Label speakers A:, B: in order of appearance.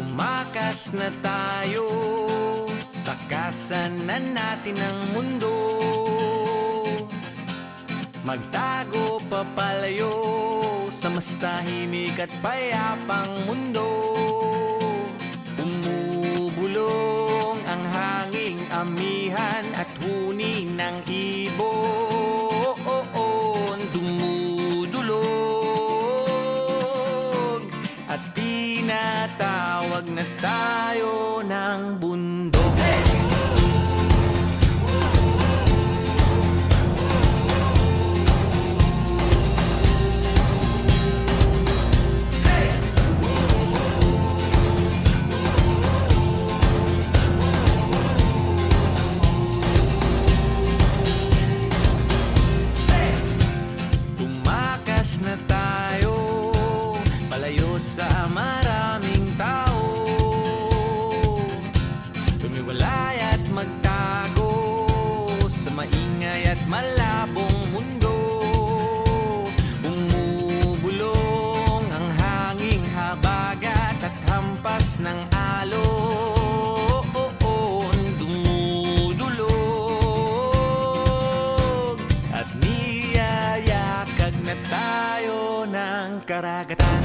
A: Tumakas na tayo. Takasan na natin ang mundo. Magtago papalayo Sa mas tahimik at payapang mundo. Umubulong ang hanging amihan At huni ng ibon Dumudulog tinatawag na tayo ng bundok. Tumakas na Palayo sa maraming malabong mundo. Bumubulong ang hanging habagat At hampas ng alon tayo ng karagatan